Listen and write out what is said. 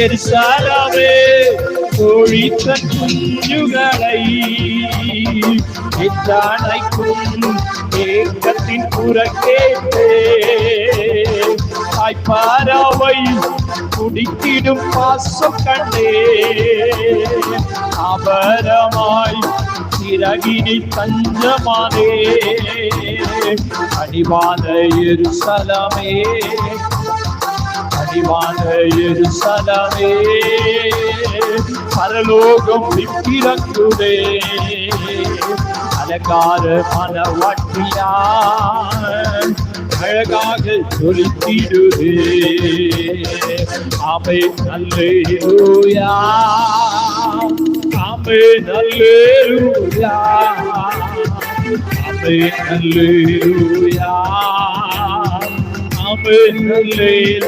எருசலமே கோழி தன் குஞ்சுகளை. இத்தனைக்கும் ஏக்கத்தின் புறக்கேட்டே தாய்ப்பாராவை குடித்திடும் பாசம் கண்டே. அபரமாய் சிறகினி தஞ்சமானே. அடிவான எருசலமே அடிவான எருசலமே. பரலோகம் விப்பிறங்குதே அலங்கார மனவாட்டியா அழகாக சொலித்திடுதே அவை நல்லேயா அவை நல்லேயா அவை நல்லேயா Hallelujah.